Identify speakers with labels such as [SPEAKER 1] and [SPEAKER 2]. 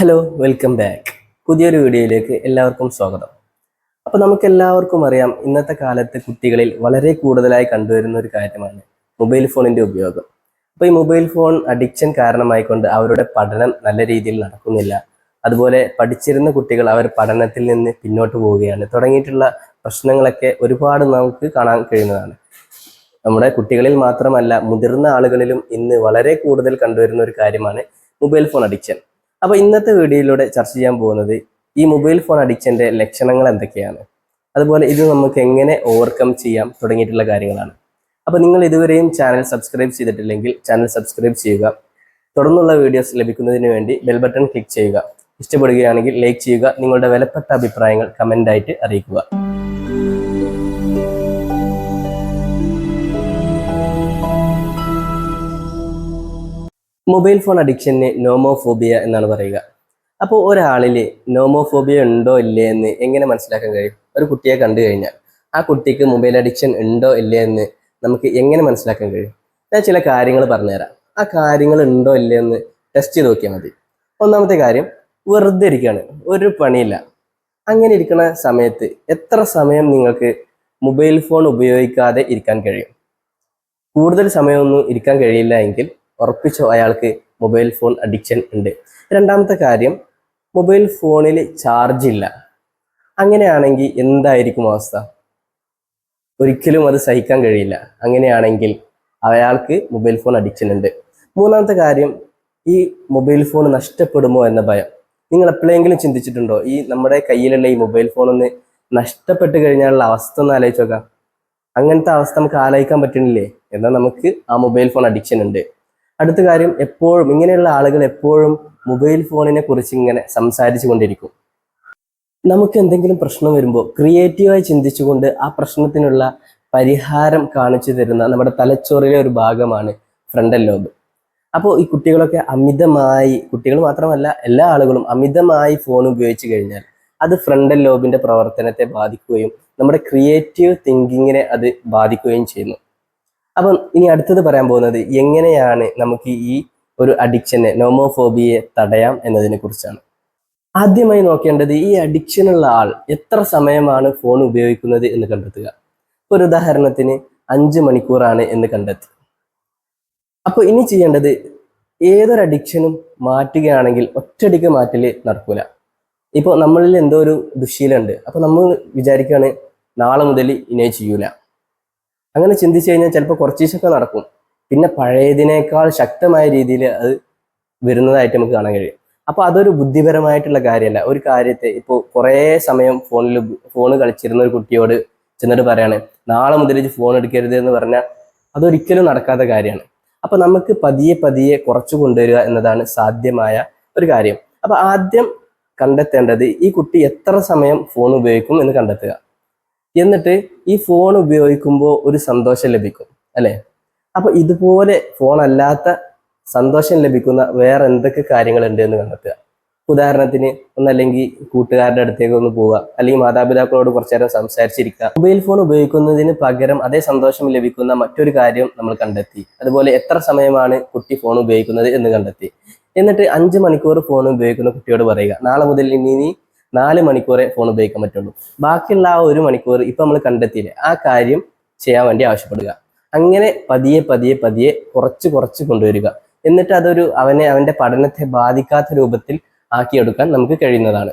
[SPEAKER 1] Hello welcome back പുതിയൊരു വീഡിയോയിലേക്ക് എല്ലാവർക്കും സ്വാഗതം. അപ്പോൾ നമുക്ക് എല്ലാവർക്കും അറിയാം ഇന്നത്തെ കാലത്ത് കുട്ടികളിൽ വളരെ കൂടുതലായി കണ്ടുവരുന്ന ഒരു കാര്യമാണ് മൊബൈൽ ഫോണിന്റെ ഉപയോഗം. അപ്പോൾ ഈ മൊബൈൽ ഫോൺ അഡിക്ഷൻ കാരണമായിക്കൊണ്ട് അവരുടെ പഠനം നല്ല രീതിയിൽ നടക്കുന്നില്ല. അതുപോലെ പഠിച്ചിരുന്ന കുട്ടികൾ അവർ പഠനത്തിൽ നിന്ന് പിന്നോട്ട് പോവുകയാണ്. തുടങ്ങിയിട്ടുള്ള പ്രശ്നങ്ങളൊക്കെ ഒരുപാട് നമുക്ക് കാണാൻ കഴിയുന്നതാണ്. നമ്മുടെ കുട്ടികളിൽ മാത്രമല്ല മുതിർന്ന ആളുകളിലും ഇന്ന് വളരെ കൂടുതൽ കണ്ടുവരുന്ന ഒരു കാര്യമാണ് മൊബൈൽ ഫോൺ അഡിക്ഷൻ. അപ്പൊ ഇന്നത്തെ വീഡിയോയിലൂടെ ചർച്ച ചെയ്യാൻ പോകുന്നത് ഈ മൊബൈൽ ഫോൺ അഡിക്ഷന്റെ ലക്ഷണങ്ങൾ എന്തൊക്കെയാണ്? അതുപോലെ ഇത് നമുക്ക് എങ്ങനെ ഓവർകം ചെയ്യാം തുടങ്ങിയിട്ടുള്ള കാര്യങ്ങളാണ്. അപ്പൊ നിങ്ങൾ ഇതുവരെയും ചാനൽ സബ്സ്ക്രൈബ് ചെയ്തിട്ടില്ലെങ്കിൽ ചാനൽ സബ്സ്ക്രൈബ് ചെയ്യുക. തുടർന്നുള്ള വീഡിയോസ് ലഭിക്കുന്നതിന് വേണ്ടി ബെൽ ബട്ടൺ ക്ലിക്ക് ചെയ്യുക. ഇഷ്ടപ്പെടുകയാണെങ്കിൽ ലൈക്ക് ചെയ്യുക. നിങ്ങളുടെ വിലപ്പെട്ട അഭിപ്രായങ്ങൾ കമന്റ് ആയിട്ട് അറിയിക്കുക. മൊബൈൽ ഫോൺ അഡിക്ഷന് നോമോഫോബിയ എന്നാണ് പറയുക. അപ്പോൾ ഒരാളിൽ നോമോഫോബിയ ഉണ്ടോ ഇല്ലേ എന്ന് എങ്ങനെ മനസ്സിലാക്കാൻ കഴിയും? ഒരു കുട്ടിയെ കണ്ടു കഴിഞ്ഞാൽ. ആ കുട്ടിക്ക് മൊബൈൽ അഡിക്ഷൻ ഉണ്ടോ ഇല്ലേ എന്ന് നമുക്ക് എങ്ങനെ മനസ്സിലാക്കാൻ കഴിയും? ഞാൻ ചില കാര്യങ്ങൾ പറഞ്ഞുതരാം. ആ കാര്യങ്ങൾ ഉണ്ടോ ഇല്ലേ എന്ന് ടെസ്റ്റ് ചെയ്ത് നോക്കിയാൽ മതി. ഒന്നാമത്തെ കാര്യം വെറുതെ ഇരിക്കുകയാണ്. ഒരു പണിയില്ല. അങ്ങനെ ഇരിക്കുന്ന സമയത്ത് എത്ര സമയം നിങ്ങൾക്ക് മൊബൈൽ ഫോൺ ഉപയോഗിക്കാതെ ഇരിക്കാൻ കഴിയും? കൂടുതൽ സമയമൊന്നും ഇരിക്കാൻ കഴിയില്ല എങ്കിൽ ഉറപ്പിച്ചോ അയാൾക്ക് മൊബൈൽ ഫോൺ അഡിക്ഷൻ ഉണ്ട്. രണ്ടാമത്തെ കാര്യം മൊബൈൽ ഫോണിൽ ചാർജ് ഇല്ല. അങ്ങനെയാണെങ്കിൽ എന്തായിരിക്കും അവസ്ഥ? ഒരിക്കലും അത് സഹിക്കാൻ കഴിയില്ല. അങ്ങനെയാണെങ്കിൽ അയാൾക്ക് മൊബൈൽ ഫോൺ അഡിക്ഷൻ ഉണ്ട്. മൂന്നാമത്തെ കാര്യം ഈ മൊബൈൽ ഫോൺ നഷ്ടപ്പെടുമോ എന്ന ഭയം. നിങ്ങൾ എപ്പോഴെങ്കിലും ചിന്തിച്ചിട്ടുണ്ടോ? ഈ നമ്മുടെ കയ്യിലുള്ള ഈ മൊബൈൽ ഫോൺ ഒന്ന് നഷ്ടപ്പെട്ട് കഴിഞ്ഞാലുള്ള അവസ്ഥ ഒന്ന് ആലോചിച്ച് നോക്കാം. അങ്ങനത്തെ അവസ്ഥ നമുക്ക് ആലോചിക്കാൻ പറ്റുന്നില്ലേ എന്നാൽ നമുക്ക് ആ മൊബൈൽ ഫോൺ അഡിക്ഷൻ ഉണ്ട്. അടുത്ത കാര്യം എപ്പോഴും ഇങ്ങനെയുള്ള ആളുകൾ എപ്പോഴും മൊബൈൽ ഫോണിനെ കുറിച്ച് ഇങ്ങനെ സംസാരിച്ചു കൊണ്ടിരിക്കും. നമുക്ക് എന്തെങ്കിലും പ്രശ്നം വരുമ്പോൾ ക്രിയേറ്റീവായി ചിന്തിച്ചുകൊണ്ട് ആ പ്രശ്നത്തിനുള്ള പരിഹാരം കാണിച്ചു തരുന്ന നമ്മുടെ തലച്ചോറിലെ ഒരു ഭാഗമാണ് ഫ്രണ്ടൽ ലോബ്. അപ്പോൾ ഈ കുട്ടികളൊക്കെ അമിതമായി കുട്ടികൾ മാത്രമല്ല എല്ലാ ആളുകളും അമിതമായി ഫോൺ ഉപയോഗിച്ച് കഴിഞ്ഞാൽ അത് ഫ്രണ്ടൽ ലോബിന്റെ പ്രവർത്തനത്തെ ബാധിക്കുകയും നമ്മുടെ ക്രിയേറ്റീവ് തിങ്കിങ്ങിനെ അത് ബാധിക്കുകയും ചെയ്യുന്നു. അപ്പം ഇനി അടുത്തത് പറയാൻ പോകുന്നത് എങ്ങനെയാണ് നമുക്ക് ഈ ഒരു അഡിക്ഷനെ നോമോഫോബിയെ തടയാം എന്നതിനെ കുറിച്ചാണ്. ആദ്യമായി നോക്കേണ്ടത് ഈ അഡിക്ഷനുള്ള ആൾ എത്ര സമയമാണ് ഫോൺ ഉപയോഗിക്കുന്നത് എന്ന് കണ്ടെത്തുക. ഒരു ഉദാഹരണത്തിന് അഞ്ച് മണിക്കൂറാണ് എന്ന് കണ്ടെത്തി അപ്പോൾ ഇനി ചെയ്യേണ്ടത് ഏതൊരു അഡിക്ഷനും മാറ്റുകയാണെങ്കിൽ ഒറ്റയടിക്ക് മാറ്റൽ നടക്കൂല. ഇപ്പോൾ നമ്മളിൽ എന്തോ ഒരു ദുശീലമുണ്ട്. അപ്പോൾ നമ്മൾ വിചാരിക്കുകയാണ് നാളെ മുതൽ ഇനി ചെയ്യൂല. അങ്ങനെ ചിന്തിച്ചു കഴിഞ്ഞാൽ ചിലപ്പോൾ കുറച്ച് ദിവസമൊക്കെ നടക്കും. പിന്നെ പഴയതിനേക്കാൾ ശക്തമായ രീതിയിൽ അത് വരുന്നതായിട്ട് നമുക്ക് കാണാൻ കഴിയും. അപ്പോൾ അതൊരു ബുദ്ധിപരമായിട്ടുള്ള കാര്യമല്ല. ഒരു കാര്യത്തെ ഇപ്പോൾ കുറേ സമയം ഫോണിൽ ഫോൺ കളിച്ചിരുന്ന ഒരു കുട്ടിയോട് ചെന്നിട്ട് പറയാണ് നാളെ മുതൽ ഫോൺ എടുക്കരുത് എന്ന് പറഞ്ഞാൽ അതൊരിക്കലും നടക്കാത്ത കാര്യമാണ്. അപ്പോൾ നമുക്ക് പതിയെ പതിയെ കുറച്ചു കൊണ്ടുവരിക എന്നതാണ് സാധ്യമായ ഒരു കാര്യം. അപ്പോൾ ആദ്യം കണ്ടെത്തേണ്ടത് ഈ കുട്ടി എത്ര സമയം ഫോൺ ഉപയോഗിക്കും എന്ന് കണ്ടെത്തുക. എന്നിട്ട് ഈ ഫോൺ ഉപയോഗിക്കുമ്പോൾ ഒരു സന്തോഷം ലഭിക്കും അല്ലേ? അപ്പൊ ഇതുപോലെ ഫോൺ അല്ലാത്ത സന്തോഷം ലഭിക്കുന്ന വേറെ എന്തൊക്കെ കാര്യങ്ങൾ ഉണ്ട് എന്ന് കണ്ടെത്തുക. ഉദാഹരണത്തിന് ഒന്നല്ലെങ്കിൽ കൂട്ടുകാരുടെ അടുത്തേക്ക് ഒന്ന് പോവുക അല്ലെങ്കിൽ മാതാപിതാക്കളോട് കുറച്ചു നേരം സംസാരിച്ചിരിക്കുക. മൊബൈൽ ഫോൺ ഉപയോഗിക്കുന്നതിന് പകരം അതേ സന്തോഷം ലഭിക്കുന്ന മറ്റൊരു കാര്യം നമ്മൾ കണ്ടെത്തി. അതുപോലെ എത്ര സമയമാണ് കുട്ടി ഫോൺ ഉപയോഗിക്കുന്നത് എന്ന് കണ്ടെത്തി. എന്നിട്ട് അഞ്ച് മണിക്കൂർ ഫോൺ ഉപയോഗിക്കുന്ന കുട്ടിയോട് പറയുക. നാളെ മുതൽ ഇനി നീ നാല് മണിക്കൂറേ ഫോൺ ഉപയോഗിക്കാൻ പറ്റുള്ളൂ. ബാക്കിയുള്ള ആ ഒരു മണിക്കൂർ ഇപ്പൊ നമ്മൾ കണ്ടെത്തിയില്ലേ ആ കാര്യം ചെയ്യാൻ വേണ്ടി ആവശ്യപ്പെടുക. അങ്ങനെ പതിയെ പതിയെ പതിയെ കുറച്ച് കുറച്ച് കൊണ്ടുവരിക. എന്നിട്ട് അതൊരു അവനെ അവന്റെ പഠനത്തെ ബാധിക്കാത്ത രൂപത്തിൽ ആക്കിയെടുക്കാൻ നമുക്ക് കഴിയുന്നതാണ്.